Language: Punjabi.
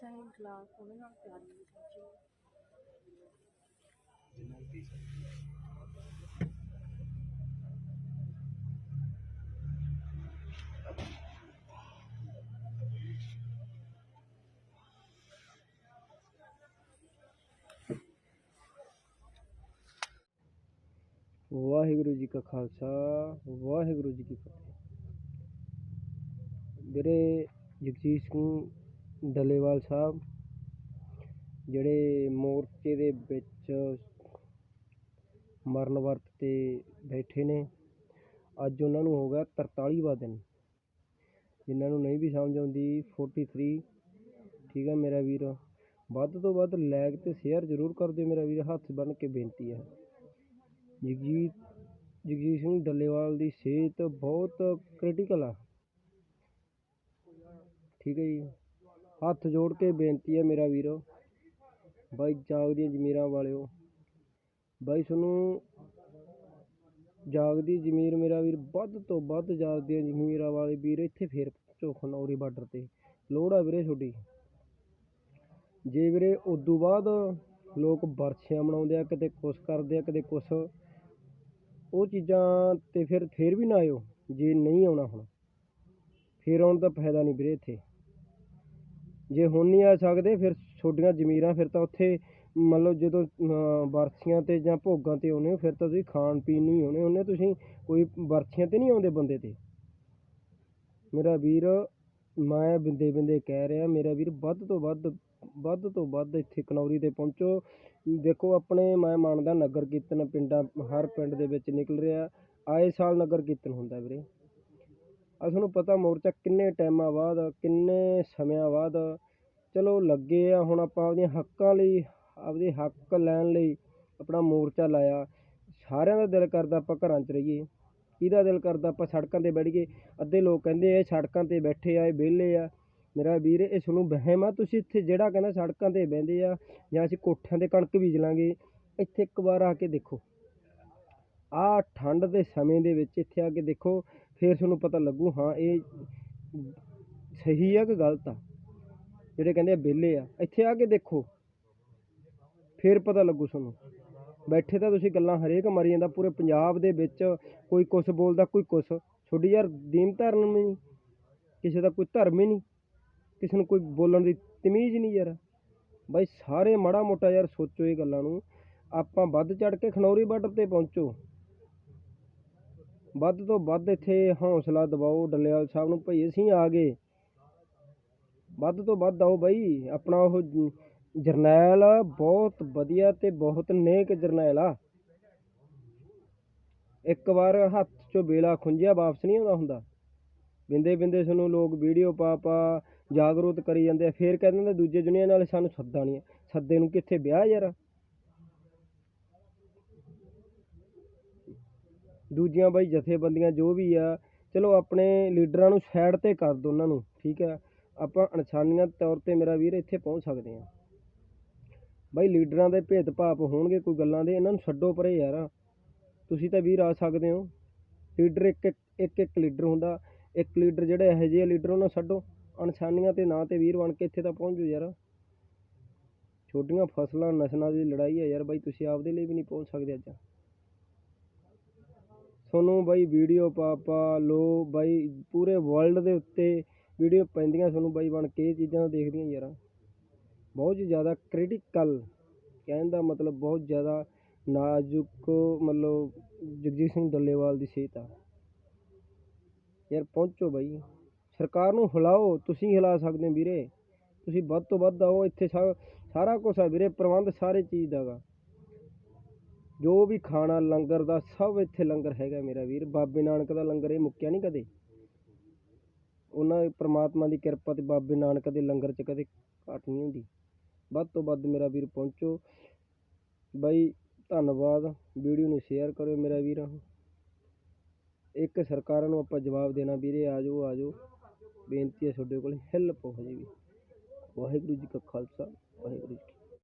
ਚਾਹੇ ਗਲਾਸ ਉਹਦੇ ਨਾਲ ਪਿਆਰੀ ਹੋਣੀ ਚਾਹੀਦੀ ਹੈ ਜਿੰਨਾ ਵੀ ਪੀ ਸਕਦੇ ਵਾਹਿਗੁਰੂ ਜੀ ਕਾ ਖਾਲਸਾ ਵਾਹਿਗੁਰੂ ਜੀ ਕੀ ਫਤਿਹ ਵੀਰੇ ਜਗਜੀਤ ਸਿੰਘ ਡੱਲੇਵਾਲ ਸਾਹਿਬ, ਜਿਹੜੇ ਮੋਰਚੇ ਦੇ ਵਿੱਚ ਮਰਨ ਵਰਤ ਤੇ ਬੈਠੇ ਨੇ, ਅੱਜ ਉਹਨਾਂ ਨੂੰ ਹੋ ਗਿਆ 43ਵਾਂ ਦਿਨ। ਜਿਨ੍ਹਾਂ ਨੂੰ ਨਹੀਂ ਵੀ ਸਮਝ ਆਉਂਦੀ 43 ਠੀਕ ਹੈ ਮੇਰਾ ਵੀਰ? ਵੱਧ ਤੋਂ ਵੱਧ ਲਾਇਕ ਅਤੇ ਸ਼ੇਅਰ ਜ਼ਰੂਰ ਕਰ ਦਿਓ ਮੇਰਾ ਵੀਰ, ਹੱਥ ਬੰਨ੍ਹ ਕੇ ਬੇਨਤੀ ਹੈ। ਜਗਜੀਤ ਜਗਜੀਤ ਸਿੰਘ ਡੱਲੇਵਾਲ ਦੀ ਸਿਹਤ ਬਹੁਤ ਕ੍ਰਿਟੀਕਲ ਆ। ਠੀਕ ਹੈ ਜੀ। ਹੱਥ ਜੋੜ ਕੇ ਬੇਨਤੀ ਹੈ ਮੇਰਾ ਵੀਰ। ਬਾਈ ਜਾਗਦੀਆਂ ਜ਼ਮੀਰਾਂ ਵਾਲਿਓ। ਬਾਈ ਤੁਹਾਨੂੰ ਜਾਗਦੀ ਜ਼ਮੀਰ ਮੇਰਾ ਵੀਰ ਵੱਧ ਤੋਂ ਵੱਧ ਜਾਗਦੀਆਂ ਜ਼ਮੀਰਾਂ ਵਾਲੇ ਵੀਰ ਇੱਥੇ ਫੇਰ ਪਹੁੰਚੋ ਖਨੌਰੀ ਬਾਰਡਰ ਤੇ। ਲੋੜ ਆ ਵੀਰੇ ਤੁਹਾਡੀ। ਜੇ ਵੀਰੇ ਉਦੋਂ ਬਾਅਦ ਲੋਕ ਵਰਛੀਆਂ ਮਨਾਉਂਦੇ ਆ ਕਦੇ ਕੁਛ ਕਰਦੇ ਆ ਕਦੇ ਕੁਛ, ਉਹ ਚੀਜ਼ਾਂ ਤੇ ਫਿਰ ਫਿਰ ਵੀ ਨਾ ਆਇਓ। ਜੇ ਨਹੀਂ ਆਉਣਾ ਹੁਣ, ਫਿਰ ਆਉਣ ਦਾ ਫਾਇਦਾ ਨਹੀਂ ਵੀਰੇ ਇੱਥੇ। ਜੇ ਹੁਣ ਨਹੀਂ ਆ ਸਕਦੇ, ਫਿਰ ਤੁਹਾਡੀਆਂ ਜ਼ਮੀਰਾਂ ਫਿਰ ਤਾਂ ਉੱਥੇ ਮਤਲਬ ਜਦੋਂ ਬਰਸੀਆਂ ਤੇ ਜਾਂ ਭੋਗਾਂ ਤੇ ਆਉਂਦੇ ਹੋ, ਫਿਰ ਤਾਂ ਤੁਸੀਂ ਖਾਣ ਪੀਣ ਨੂੰ ਹੀ ਆਉਂਦੇ ਹੁੰਦੇ ਤੁਸੀਂ ਕੋਈ ਬਰਸੀਆਂ ਤੇ ਨਹੀਂ ਆਉਂਦੇ ਬੰਦੇ ਤੇ? ਮੇਰਾ ਵੀਰ, ਮੈਂ ਬਿੰਦੇ ਬਿੰਦੇ ਕਹਿ ਰਿਹਾ, ਮੇਰਾ ਵੀਰ ਵੱਧ ਤੋਂ ਵੱਧ ਵੱਧ ਤੋਂ ਵੱਧ ਇੱਥੇ ਕਨੌਰੀ ਤੇ ਪਹੁੰਚੋ। ਦੇਖੋ ਆਪਣੇ, ਮੈਂ ਮੰਨਦਾ ਨਗਰ ਕੀਰਤਨ ਪਿੰਡਾਂ, ਹਰ ਪਿੰਡ ਦੇ ਵਿੱਚ ਨਿਕਲ ਰਿਹਾ। ਆਏ ਸਾਲ ਨਗਰ ਕੀਰਤਨ ਹੁੰਦਾ ਵੀਰੇ। ਆ ਤੁਹਾਨੂੰ ਪਤਾ ਮੋਰਚਾ ਕਿੰਨੇ ਟਾਈਮਾਂ ਬਾਅਦ, ਕਿੰਨੇ ਸਮਿਆਂ ਬਾਅਦ। ਚਲੋ ਲੱਗੇ ਆ, ਹੁਣ ਆਪਾਂ ਆਪਦੀਆਂ ਹੱਕਾਂ ਲਈ, ਆਪਦੇ ਹੱਕ ਲੈਣ ਲਈ ਆਪਣਾ ਮੋਰਚਾ ਲਾਇਆ। ਸਾਰਿਆਂ ਦਾ ਦਿਲ ਕਰਦਾ ਆਪਾਂ ਘਰਾਂ 'ਚ ਰਹੀਏ। ਕਿਹਦਾ ਦਿਲ ਕਰਦਾ ਆਪਾਂ ਸੜਕਾਂ ਤੇ ਬੈਠੀਏ ਅੱਧੇ ਲੋਕ ਕਹਿੰਦੇ ਇਹ ਸੜਕਾਂ ਤੇ ਬੈਠੇ ਆ, ਇਹ ਵਿਹਲੇ ਆ। ਮੇਰਾ ਵੀਰ, ਇਹ ਤੁਹਾਨੂੰ ਵਹਿਮ ਆ, ਤੁਸੀਂ ਇੱਥੇ ਜਿਹੜਾ ਕਹਿੰਦਾ ਸੜਕਾਂ ਤੇ ਬਹਿੰਦੇ ਆ, ਜਾਂ ਅਸੀਂ ਕੋਠਿਆਂ ਤੇ ਕਣਕ ਬੀਜ ਲਾਂਗੇ, ਇੱਥੇ ਇੱਕ ਵਾਰ ਆ ਕੇ ਦੇਖੋ। ਆਹ ਠੰਡ ਦੇ ਸਮੇਂ ਦੇ ਵਿੱਚ ਇੱਥੇ ਆ ਕੇ ਦੇਖੋ ਫਿਰ ਤੁਹਾਨੂੰ ਪਤਾ ਲੱਗੂ, ਹਾਂ, ਇਹ ਸਹੀ ਆ ਕਿ ਗਲਤ ਆ? ਜਿਹੜੇ ਕਹਿੰਦੇ ਆ ਵਿਹਲੇ ਆ, ਇੱਥੇ ਆ ਕੇ ਦੇਖੋ। ਫਿਰ ਪਤਾ ਲੱਗੂ ਤੁਹਾਨੂੰ। ਬੈਠੇ ਤਾਂ ਤੁਸੀਂ ਗੱਲਾਂ ਹਰੇਕ ਮਾਰੀ ਜਾਂਦਾ, ਪੂਰੇ ਪੰਜਾਬ ਦੇ ਵਿੱਚ ਕੋਈ ਕੁਛ ਬੋਲਦਾ, ਕੋਈ ਕੁਛ। ਤੁਹਾਡੀ ਯਾਰ ਦੀਨ ਧਰਮ ਹੀ ਨਹੀਂ। ਕਿਸੇ ਦਾ ਕੋਈ ਧਰਮ ਹੀ ਨਹੀਂ। ਕਿਸੇ ਨੂੰ ਕੋਈ ਬੋਲਣ ਦੀ ਤਮੀਜ਼ ਨਹੀਂ ਯਾਰ। ਬਾਈ, ਸਾਰੇ ਮਾੜਾ ਮੋਟਾ ਯਾਰ ਸੋਚੋ ਇਹ ਗੱਲਾਂ ਨੂੰ। ਆਪਾਂ ਵੱਧ ਚੜ ਕੇ ਖਨੌਰੀ ਬਾਰਡਰ ਤੇ ਪਹੁੰਚੋ। ਵੱਧ ਤੋਂ ਵੱਧ ਇੱਥੇ ਹੌਸਲਾ ਦਿਵਾਓ ਡੱਲੇਵਾਲ ਸਾਹਿਬ ਨੂੰ ਭਈ ਅਸੀਂ ਆ ਗਏ। ਵੱਧ ਤੋਂ ਵੱਧ ਆਓ ਬਾਈ, ਆਪਣਾ ਉਹ ਜਰਨੈਲ ਬਹੁਤ ਵਧੀਆ ਤੇ ਬਹੁਤ ਨੇਕ ਜਰਨੈਲ ਆ। ਇੱਕ ਵਾਰ ਹੱਥ 'ਚੋਂ ਵੇਲਾ ਖੁੰਝਿਆ, ਵਾਪਸ ਨਹੀਂ ਆਉਂਦਾ ਹੁੰਦਾ। ਬਿੰਦੇ ਬਿੰਦੇ ਸਾਨੂੰ ਲੋਕ ਵੀਡੀਓ ਪਾ ਪਾ ਜਾਗਰੂਕ ਕਰੀ ਜਾਂਦੇ ਆ, ਫੇਰ ਕਹਿੰਦੇ ਨੇ ਦੂਜੇ ਦੁਨੀਆ ਨਾਲ ਸਾਨੂੰ ਸੱਦਾ ਨਹੀਂ ਸੱਦੇ ਨੂੰ ਕਿੱਥੇ ਵਿਆਹ ਯਾਰ? ਦੂਜੀਆਂ ਬਾਈ ਜਥੇਬੰਦੀਆਂ ਜੋ ਵੀ ਆ, ਚਲੋ ਆਪਣੇ ਲੀਡਰਾਂ ਨੂੰ ਸਾਈਡ ਤੇ ਕਰ ਦਿਉ ਉਹਨਾਂ ਨੂੰ, ਠੀਕ ਹੈ ਆਪਾਂ ਇਨਸਾਨੀਅਤ ਤੌਰ ਤੇ ਮੇਰਾ ਵੀਰ ਇੱਥੇ ਪਹੁੰਚ ਸਕਦੇ ਹਾਂ ਬਾਈ ਲੀਡਰਾਂ ਦੇ ਭੇਦਭਾਵ ਹੋਣਗੇ ਕੋਈ ਗੱਲਾਂ ਦੇ, ਇਹਨਾਂ ਨੂੰ ਛੱਡੋ ਪਰੇ ਯਾਰ। ਤੁਸੀਂ ਤਾਂ ਵੀਰ ਆ ਸਕਦੇ ਹੋ। ਲੀਡਰ ਇੱਕ ਇੱਕ ਇੱਕ ਇੱਕ ਲੀਡਰ ਹੁੰਦਾ। ਇੱਕ ਲੀਡਰ ਜਿਹੜੇ ਇਹੋ ਜਿਹੇ ਲੀਡਰ ਉਹਨਾਂ ਛੱਡੋ। ਇਨਸਾਨੀਆਂ ਤੇ ਨਾਂ ਤੇ ਵੀਰ ਬਣ ਕੇ ਇੱਥੇ ਤਾਂ ਪਹੁੰਚ ਜਾਓ ਯਾਰ। ਛੋਟੀਆਂ ਫਸਲਾਂ ਨਸਲਾਂ ਦੀ ਲੜਾਈ ਹੈ ਯਾਰ ਬਾਈ, ਤੁਸੀਂ ਆਪਦੇ ਲਈ ਵੀ ਨਹੀਂ ਪਹੁੰਚ ਸਕਦੇ ਅੱਜ। ਤੁਹਾਨੂੰ ਬਾਈ ਵੀਡੀਓ ਪਾ ਪਾ ਲਓ, ਬਾਈ ਪੂਰੇ ਵਰਲਡ ਦੇ ਉੱਤੇ ਵੀਡੀਓ ਪੈਂਦੀਆਂ ਤੁਹਾਨੂੰ ਬਾਈ ਬਣ ਕੇ ਇਹ ਚੀਜ਼ਾਂ ਦੇਖਦੀਆਂ ਯਾਰ। ਬਹੁਤ ਹੀ ਜ਼ਿਆਦਾ ਕ੍ਰਿਟੀਕਲ ਕਹਿਣ ਦਾ ਮਤਲਬ ਬਹੁਤ ਜ਼ਿਆਦਾ ਨਾਜ਼ੁਕ ਮਤਲਬ ਜਗਜੀਤ ਸਿੰਘ ਡੱਲੇਵਾਲ ਦੀ ਸਿਹਤ ਆ। ਯਾਰ ਪਹੁੰਚੋ ਬਾਈ। ਸਰਕਾਰ ਨੂੰ ਹਿਲਾਓ, ਤੁਸੀਂ ਹਿਲਾ ਸਕਦੇ ਹੋ ਵੀਰੇ। ਤੁਸੀਂ ਵੱਧ ਤੋਂ ਵੱਧ ਆਓ, ਇੱਥੇ ਸਾ- ਸਾਰਾ ਕੁਝ ਆ ਵੀਰੇ, ਪ੍ਰਬੰਧ ਸਾਰੇ ਚੀਜ਼ ਦਾ ਗਾ। ਜੋ ਵੀ ਖਾਣਾ ਲੰਗਰ ਦਾ ਸਭ ਇੱਥੇ ਲੰਗਰ ਹੈਗਾ ਮੇਰਾ ਵੀਰ। ਬਾਬੇ ਨਾਨਕ ਦਾ ਲੰਗਰ ਇਹ ਮੁੱਕਿਆ ਨਹੀਂ ਕਦੇ। ਉਹਨਾਂ ਪ੍ਰਮਾਤਮਾ ਦੀ ਕਿਰਪਾ ਤੇ ਬਾਬੇ ਨਾਨਕ ਦੇ ਲੰਗਰ 'ਚ ਕਦੇ ਘਾਟ ਨਹੀਂ ਹੁੰਦੀ। ਵੱਧ ਤੋਂ ਵੱਧ ਮੇਰਾ ਵੀਰ ਪਹੁੰਚੋ। ਬਾਈ, ਧੰਨਵਾਦ। ਵੀਡੀਓ ਨੂੰ ਸ਼ੇਅਰ ਕਰੋ ਮੇਰਾ ਵੀਰ। ਇੱਕ ਸਰਕਾਰਾਂ ਨੂੰ ਆਪਾਂ ਜਵਾਬ ਦੇਣਾ ਵੀਰੇ, ਆ ਜਾਓ ਆ ਜਾਓ। ਬੇਨਤੀ ਹੈ ਤੁਹਾਡੇ ਕੋਲ ਹੈਲਪ ਹੋ ਜਾਏਗੀ ਵਾਹਿਗੁਰੂ ਜੀ ਕਾ ਖਾਲਸਾ, ਵਾਹਿਗੁਰੂ ਜੀ